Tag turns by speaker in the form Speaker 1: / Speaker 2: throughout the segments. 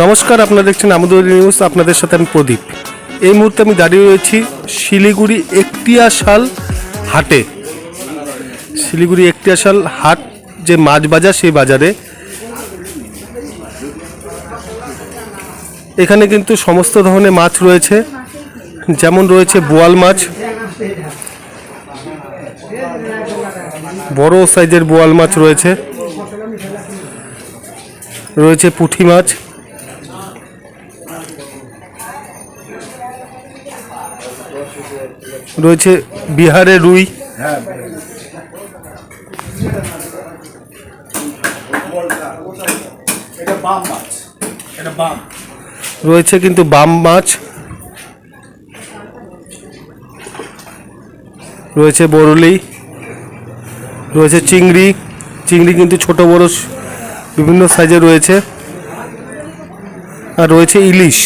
Speaker 1: নমস্কার, আপনারা দেখছেন আমাদের নিউজ আপনাদের সাথে আমি প্রদীপ। এই মুহূর্তে আমি দাঁড়িয়ে রয়েছি শিলিগুড়ি একটিয়াশাল হাটে। শিলিগুড়ি একটিয়াশাল হাট যে মাছ বাজার, সেই বাজারে। এখানে কিন্তু সমস্ত ধরনের মাছ রয়েছে, যেমন রয়েছে বোয়াল মাছ, বড় সাইজের বোয়াল মাছ রয়েছে রয়েছে পুঁটি মাছ রয়েছে বিহারে রুই। রয়েছে কিন্তু বাম মাছ। রয়েছে বরলি। রয়েছে চিংড়ি। চিংড়ি কিন্তু ছোট বড় বিভিন্ন সাইজে রয়েছে। আর রয়েছে ইলিশ।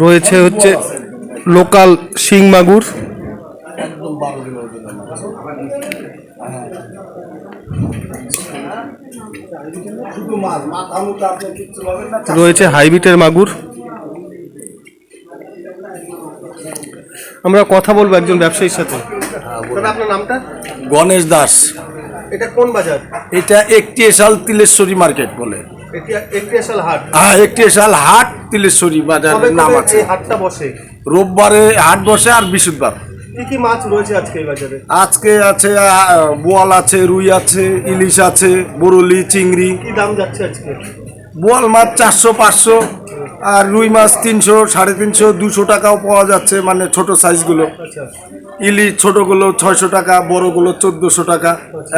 Speaker 1: রয়েছে হচ্ছে লোকাল শিং মাগুর রয়েছে হাইব্রিডের মাগুর। আমরা কথা বলব একজন ব্যবসায়ীর সাথে। আপনার নামটা?
Speaker 2: গণেশ দাস।
Speaker 1: এটা কোন বাজার?
Speaker 2: এটা একটি এসাল তিলেশ্বরী মার্কেট বলে।
Speaker 1: হাট।
Speaker 2: হ্যাঁ তিলেশ্বরী বাজারের নাম আছে।
Speaker 1: হাটটা বসে?
Speaker 2: রোববারে হাট বসে আর বৃহস্পতিবার।
Speaker 1: কি কি মাছ রয়েছে আজকে বাজারে?
Speaker 2: আজকে আছে বোয়াল আছে রুই আছে ইলিশ আছে বরলি চিংড়ি।
Speaker 1: কি দাম যাচ্ছে আজকে?
Speaker 2: বোয়াল মাছ চারশো পাঁচশো আর রুই মাছ তিনশো সাড়ে তিনশো দুশো টাকাও পাওয়া যাচ্ছে মানে ছোট সাইজগুলো।
Speaker 1: আচ্ছা।
Speaker 2: ইলিশ ছোটগুলো ছয়শো টাকা বড়গুলো চোদ্দোশো টাকা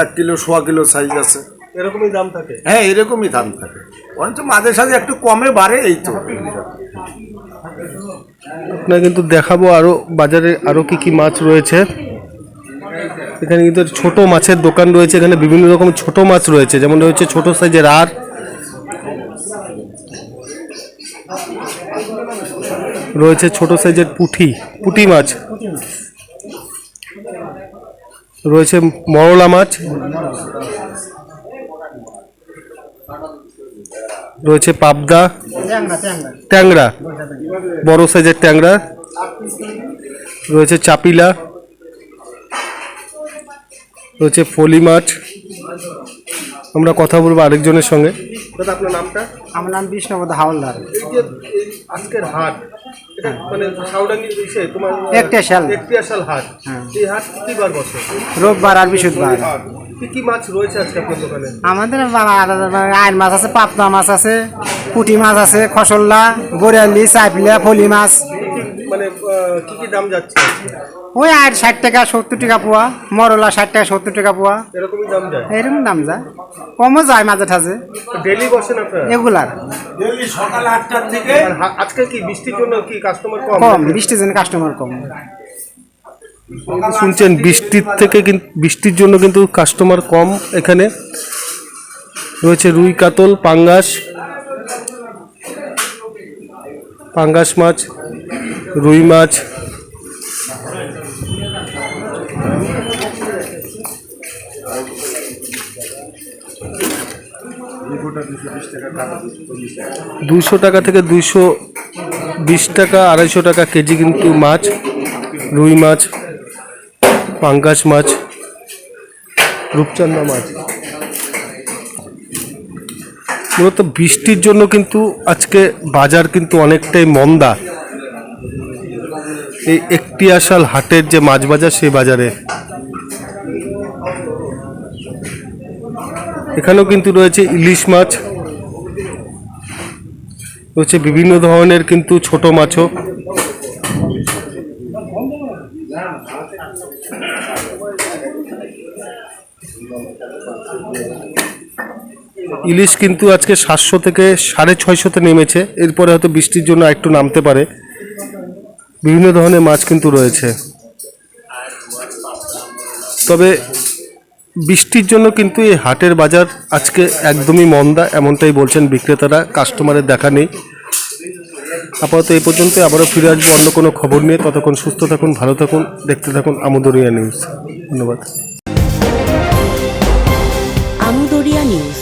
Speaker 2: এক কিলো সোয়া কিলো সাইজ আছে।
Speaker 1: এরকমই দাম থাকে।
Speaker 2: হ্যাঁ এরকমই দাম থাকে। অনেক মাঝে সাঝে একটু কমে বাড়ে এই তো।
Speaker 1: আপনার কিন্তু দেখাবো আরও বাজারে আরও কি কি মাছ রয়েছে। এখানে কিন্তু ছোট মাছের দোকান রয়েছে। এখানে বিভিন্ন রকম ছোট মাছ রয়েছে। যেমন রয়েছে ছোট সাইজের আর রয়েছে ছোট সাইজের পুঁটি পুঁটি মাছ। রয়েছে মরলা মাছ। রয়েছে পাবদা ট্যাংরা বড় সাইজের ট্যাংরা রয়েছে চাপিলা রয়েছে ফলি মাছ আমরা কথা বলব আরেকজনের সঙ্গে। দাদা আপনার নামটা?
Speaker 3: আমার নাম বিষ্ণুপদ হাওলদার।
Speaker 1: এই যে এই আজকের হাট এটা মানে সাউডাঙ্গির বিষয়ে তোমার
Speaker 3: একটিয়াশাল।
Speaker 1: একটিয়াশাল হাট। এই হাট কি বসে।
Speaker 3: রোববার আর বৃহস্পতিবার।
Speaker 1: কি কি মাছ রয়েছে আজকে আপনার দোকানে?
Speaker 3: আমাদের আইন মাছ আছে পাবদা মাছ আছে পুঁটি মাছ আছে খসল্লা বরিয়ালি চাইপিলা ফলি মাছ।
Speaker 1: মানে কি কি দাম যাচ্ছে
Speaker 3: ওই আর ষাট টাকা সত্তর টাকা পোয়া মরলা ষাট টাকা সত্তর টাকা পোয়া।
Speaker 1: এরকমই দাম যায়?
Speaker 3: এরকম দাম যায়। কমও যায় মাঝে ঠাজে
Speaker 1: ডেলি বসেন আপনারা?
Speaker 3: এগুলার।
Speaker 2: সকাল আটটার থেকে
Speaker 1: আজকে কি বৃষ্টির জন্য কি কাস্টমার কম?
Speaker 3: কম বৃষ্টির জন্য কাস্টমার কম।
Speaker 1: শুনছেন বৃষ্টির থেকে কিন্তু বৃষ্টির জন্য কিন্তু কাস্টমার কম এখানে। রয়েছে রুই কাতল পাঙ্গাস পাঙ্গাস মাছ রুই মাছ দুশো টাকা থেকে দুইশো বিশ টাকা, আড়াইশো টাকা কেজি কিন্তু মাছ, রুই মাছ, পাঙ্গাস মাছ রূপচান্দা মাছ। মূলত বৃষ্টির জন্য কিন্তু আজকে বাজার কিন্তু অনেকটাই মন্দা। এই একটি আসাল হাটের যে মাছ বাজার, সেই বাজারে এখানেও কিন্তু রয়েছে ইলিশ মাছ। রয়েছে বিভিন্ন ধরনের কিন্তু ছোট মাছও। ইলিশ কিন্তু আজকে সাতশো থেকে সাড়ে ছয়শোতে নেমেছে। এরপরে হয়তো বৃষ্টির জন্য একটু নামতে পারে। বিভিন্ন ধরনের মাছ কিন্তু রয়েছে। তবে বৃষ্টির জন্য কিন্তু এই হাটের বাজার আজকে একদমই মন্দা, এমনটাই বলছেন বিক্রেতারা কাস্টমারের দেখা নেই। আপাতত এই পর্যন্ত আবারও ফিরে আসব, অন্য কোনো খবর নিয়ে। ততক্ষণ সুস্থ থাকুন, ভালো থাকুন, দেখতে থাকুন আমদরিয়া নিউজ ধন্যবাদ।
Speaker 4: আমুদরিয়া নিউজ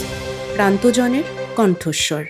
Speaker 4: প্রান্তজনের কণ্ঠস্বর।